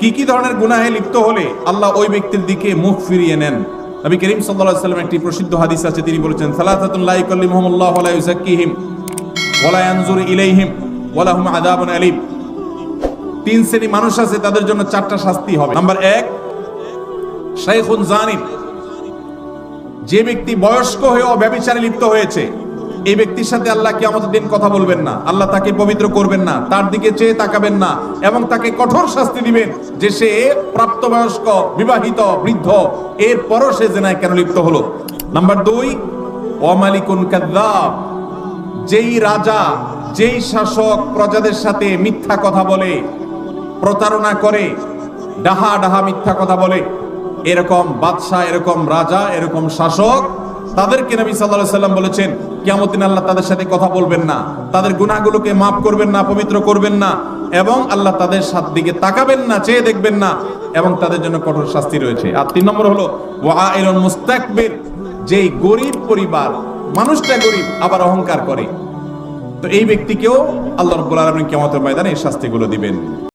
কি কি ধরনের গুনাহে লিপ্ত হলে আল্লাহ ওই ব্যক্তির দিকে মুখ ফিরিয়ে নেন? নবী করিম সাল্লাল্লাহু আলাইহি একটি প্রসিদ্ধ হাদিস আছে, তিনি বলেছেন সালাতাতুন লা ইকাল্লিমুহুমুল্লাহু ওয়া লা ইউযাক্কিহিম ওয়া লা ইয়ানজুরু ইলাইহিম ওয়া লাহুম আযাবুন আলীম। তিন শ্রেণি মানুষ আছে, তাদের জন্য চারটা শাস্তি হবে। নাম্বার এক, শাইখুন জানিম। যে ব্যক্তি বয়স্ক হয়েও ব্যবিচারে লিপ্ত হয়েছে এই ব্যক্তির সাথে আল্লাহ কি আমাদের দিন কথা বলবেন না। আল্লাহ তাকে পবিত্র করবেন না। তার দিকে চেয়ে তাকাবেন না এবং তাকে কঠোর শাস্তি দিবেন যে সে প্রাপ্তবয়স্ক, বিবাহিত, বৃদ্ধ এর পরও সে জেনায় কেন লিপ্ত হলো? নাম্বার দুই অমালিকুন কাদ্দাব যেই রাজা, যেই শাসক প্রজাদের সাথে মিথ্যা কথা বলে, প্রতারণা করে ডাহা ডাহা মিথ্যা কথা বলে, এরকম বাদশাহ, এরকম রাজা, এরকম শাসক তাদেরকে নবী আলাইহি সাল্লাম বলেছেন কিয়ামত দিন আল্লাহ তাদের সাথে কথা বলবেন না। তাদের গুনাহগুলোকে মাফ করবেন না, পবিত্র করবেন না এবং আল্লাহ তাদের সাত দিকে তাকাবেন না, চেয়ে দেখবেন না এবং তাদের জন্য কঠোর শাস্তি রয়েছে। আর তিন নম্বর হলো ওয়াইলুন মুস্তাকবির যেই গরিব পরিবার, মানুষটা গরিব, আবার অহংকার করে। তো এই ব্যক্তিকেও আল্লাহ রাব্বুল আলামিন কিয়ামতের ময়দানে এই শাস্তিগুলো দিবেন।